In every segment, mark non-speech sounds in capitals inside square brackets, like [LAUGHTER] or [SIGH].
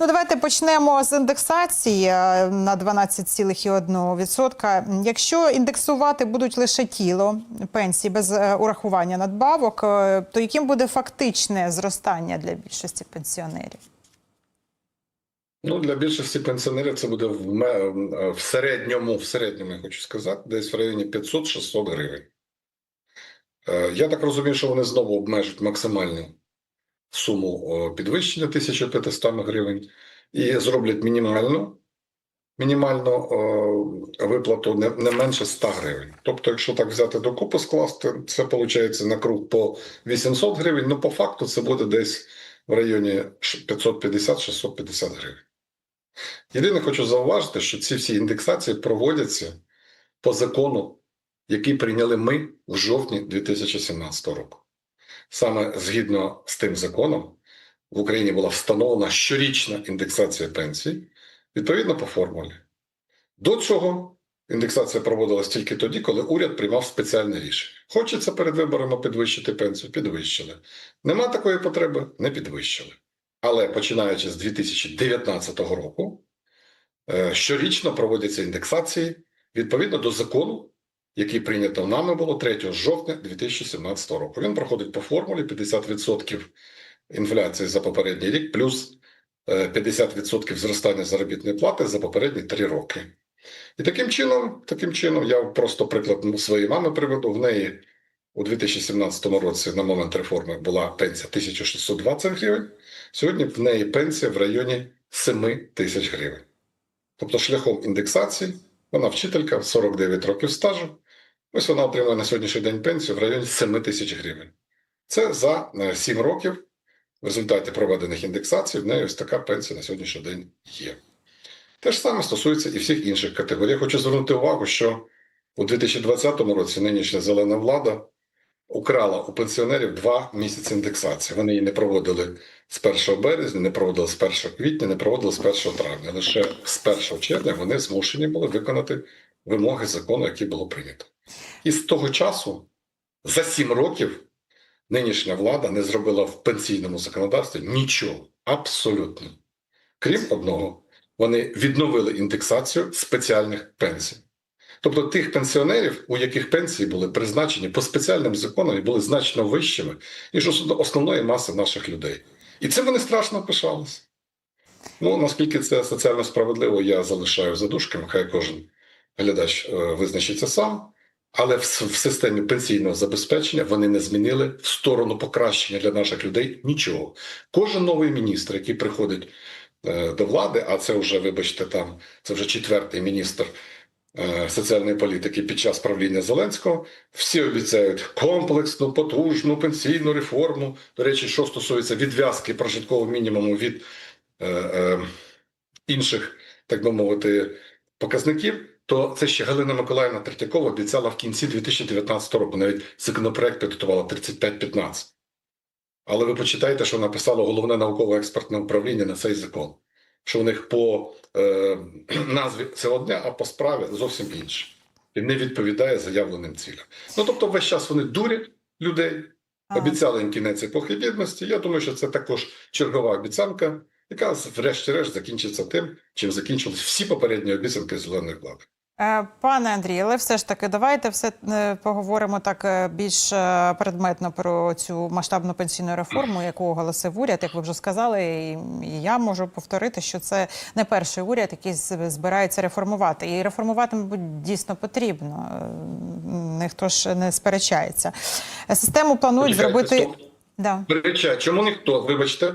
Ну, давайте почнемо з індексації е, на 12,1%. Якщо індексувати будуть лише тіло пенсії без е, урахування надбавок, е, то яким буде фактичне зростання для більшості пенсіонерів? Ну, для більшості пенсіонерів це буде в, в середньому, в середньому, я хочу сказати, десь в районі 500-600 гривень. Я так розумію, що вони знову обмежать максимальну суму підвищення 1500 гривень і зроблять мінімальну, мінімальну виплату не, менше 100 гривень. Тобто, якщо так взяти докупи скласти, це виходить на круг по 800 гривень, ну по факту це буде десь в районі 550-650 гривень. Єдине хочу зауважити, що ці всі індексації проводяться по закону, який прийняли ми в жовтні 2017 року. Саме згідно з тим законом в Україні була встановлена щорічна індексація пенсій, відповідно по формулі. До цього індексація проводилась тільки тоді, коли уряд приймав спеціальне рішення. Хочеться перед виборами підвищити пенсію, підвищили. Нема такої потреби, не підвищили. Але починаючи з 2019 року, е, щорічно проводяться індексації відповідно до закону, який прийнято нами було 3 жовтня 2017 року. Він проходить по формулі 50% інфляції за попередній рік, плюс е, 50% зростання заробітної плати за попередні 3 роки. І таким чином, таким чином, я просто приклад своєї мами приведу. В неї у 2017 році на момент реформи була пенсія 1620 гривень. Сьогодні в неї пенсія в районі 7 тисяч гривень. Тобто, шляхом індексації, вона вчителька 49 років стажу. Ось вона отримує на сьогоднішній день пенсію в районі 7 тисяч гривень. Це за е, 7 років в результаті проведених індексацій в неї ось така пенсія на сьогоднішній день є. Те ж саме стосується і всіх інших категорій. Я хочу звернути увагу, що у 2020 році нинішня зелена влада украла у пенсіонерів два місяці індексації. Вони її не проводили з 1 березня, не проводили з 1 квітня, не проводили з 1 травня. Лише з 1 червня вони змушені були виконати вимоги закону, які було прийнято. І з того часу, за 7 років, нинішня влада не зробила в пенсійному законодавстві нічого абсолютно. Крім одного, вони відновили індексацію спеціальних пенсій. Тобто тих пенсіонерів, у яких пенсії були призначені по спеціальним законам і були значно вищими, ніж ос- основної маси наших людей. І цим вони страшно пишалися. Ну, наскільки це соціально справедливо, я залишаю за дужками, хай кожен глядач е, визначиться сам. Але в, системі пенсійного забезпечення вони не змінили в сторону покращення для наших людей нічого. Кожен новий міністр, який приходить е, до влади, а це вже, вибачте, там це вже четвертий міністр е, соціальної політики під час правління Зеленського, всі обіцяють комплексну, потужну пенсійну реформу. До речі, що стосується відв'язки прожиткового мінімуму від е, е, інших, так би мовити, показників. То це ще Галина Миколаївна Третьякова обіцяла в кінці 2019 року. Навіть законопроект підготувала 3515. Але ви почитайте, що написало головне науково-експертне управління на цей закон. Що у них по е, [CLEARS THROAT] назві це одне, а по справі зовсім інше. І не відповідає заявленим цілям. Ну тобто, весь час вони дурять людей, обіцяли їм кінець епохи бідності. Я думаю, що це також чергова обіцянка, яка врешті-решт закінчиться тим, чим закінчились всі попередні обіцянки зеленої влади. Е, Пане Андрію, але все ж таки, давайте все е, поговоримо так е, більш предметно про цю масштабну пенсійну реформу, яку оголосив уряд, як ви вже сказали, і я можу повторити, що це не перший уряд, який збирається реформувати. І реформувати, мабуть, дійсно потрібно. Ніхто ж не сперечається. Систему планують зробити. Да. Реча, чому ніхто? Вибачте,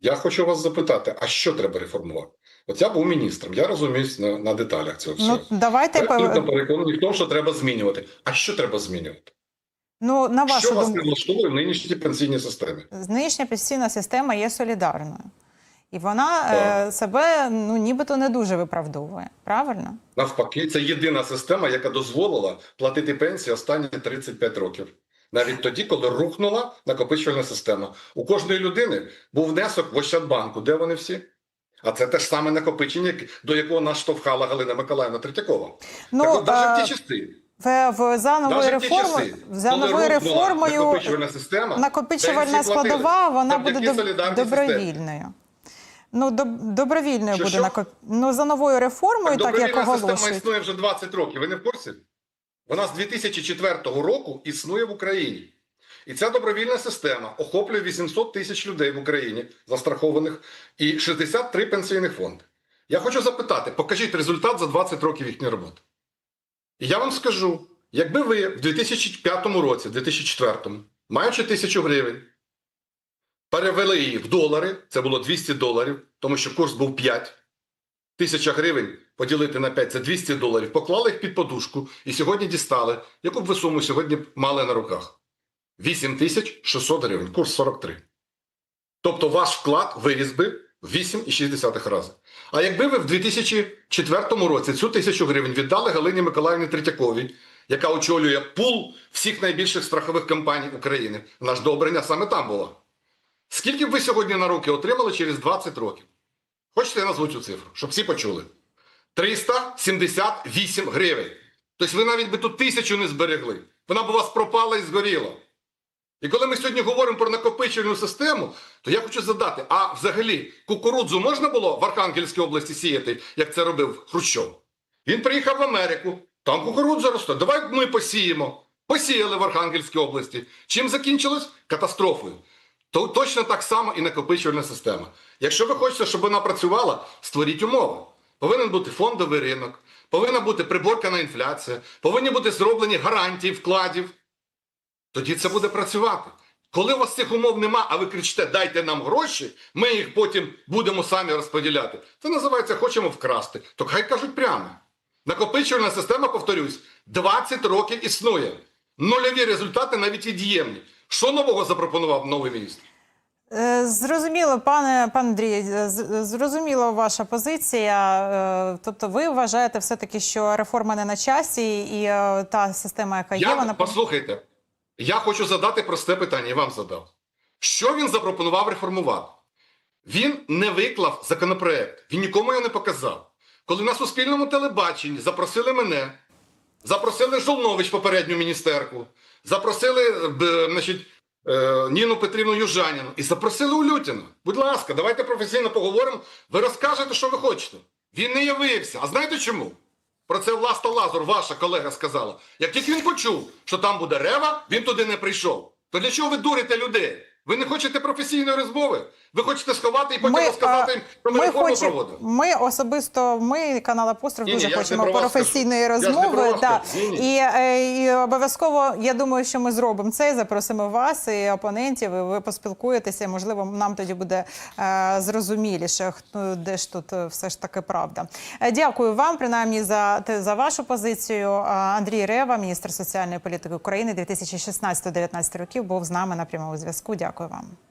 я хочу вас запитати, а що треба реформувати? От я був міністром, я розуміюсь на, на деталях цього всього. Ну, давайте абсолютно переконаний в тому, що треба змінювати. А що треба змінювати? ну, на вашу що вас не влаштовує в нинішній пенсійній системі? Нинішня пенсійна система є солідарною. І вона е, себе ну нібито не дуже виправдовує. Правильно? Навпаки, це єдина система, яка дозволила платити пенсії останні 35 років. Навіть тоді, коли рухнула накопичувальна система. У кожної людини був внесок в Ощадбанку. Де вони всі? А це те ж саме накопичення, до якого нас штовхала Галина Миколаївна Третьякова. Ну, так от, навіть в е, ті часи. в, в за новою реформою, за новою реформою накопичувальна система, накопичувальна складова вона буде доб- добровільною. Ну, доб- добровільною Що, буде що? накоп... Ну, за новою реформою, так, як Добровільна система існує вже 20 років. Ви не в курсі? Вона з 2004 року існує в Україні. І ця добровільна система охоплює 800 тисяч людей в Україні застрахованих і 63 пенсійних фонди. Я хочу запитати, покажіть результат за 20 років їхньої роботи. І я вам скажу: якби ви в 2005 році, 2004, маючи тисячу гривень, перевели її в долари, це було 200 доларів, тому що курс був 5, Тисяча гривень поділити на 5 – це 200 доларів. Поклали їх під подушку і сьогодні дістали. Яку б ви суму сьогодні мали на руках? 8600 гривень, курс 43. Тобто ваш вклад виріс би в 8,6 рази. А якби ви в 2004 році цю тисячу гривень віддали Галині Миколаївні Третьяковій, яка очолює пул всіх найбільших страхових компаній України, наш добрення саме там була. Скільки б ви сьогодні на руки отримали через 20 років? Хочете, я назву цю цифру, щоб всі почули. 378 гривень. Тобто ви навіть би тут тисячу не зберегли. Вона б у вас пропала і згоріла. І коли ми сьогодні говоримо про накопичувальну систему, то я хочу задати: а взагалі кукурудзу можна було в Архангельській області сіяти, як це робив Хрущов? Він приїхав в Америку, там кукурудза росте. Давай ми посіємо. Посіяли в Архангельській області. Чим закінчилось? Катастрофою. То точно так само і накопичувальна система. Якщо ви хочете, щоб вона працювала, створіть умови. Повинен бути фондовий ринок, повинна бути приборкана інфляція, повинні бути зроблені гарантії вкладів. Тоді це буде працювати. Коли у вас цих умов нема, а ви кричите, дайте нам гроші, ми їх потім будемо самі розподіляти. Це називається хочемо вкрасти. То хай кажуть прямо. Накопичувальна система, повторюсь, 20 років існує. Нульові результати навіть від'ємні. Що нового запропонував новий міністр? Е, Зрозуміло, пане пан Андрій, е, зрозуміла ваша позиція. Е, Тобто, ви вважаєте все-таки, що реформа не на часі, і та система, яка є, Я, вона послухайте, я хочу задати просте питання, і вам задав. Що він запропонував реформувати? Він не виклав законопроект, він нікому його не показав. Коли на суспільному телебаченні запросили мене, запросили Жолнович, попередню міністерку, запросили е, значить, е, Ніну Петрівну Южаніну і запросили Улютіна. Будь ласка, давайте професійно поговоримо. Ви розкажете, що ви хочете. Він не явився. А знаєте чому? Про це Власта Лазур, ваша колега, сказала. Як тільки він почув, що там буде рева, він туди не прийшов. То для чого ви дурите людей? Ви не хочете професійної розмови? Ви хочете сховати і потім розказати їм, що ми, ми, реформу хочемо, проводимо? ми особисто, ми, канал Апостроф, Ні, ні, дуже не хочемо професійної розмови. про та. Ні, ні. І, е, і обов'язково, я думаю, що ми зробимо це. і Запросимо вас і опонентів. і Ви поспілкуєтеся. і, Можливо, нам тоді буде е, зрозуміліше, хто де ж тут е, все ж таки правда. Е, Дякую вам, принаймні, за за вашу позицію. Андрій Рева, міністр соціальної політики України 2016-2019 років, був з нами на прямому зв'язку. Дякую вам.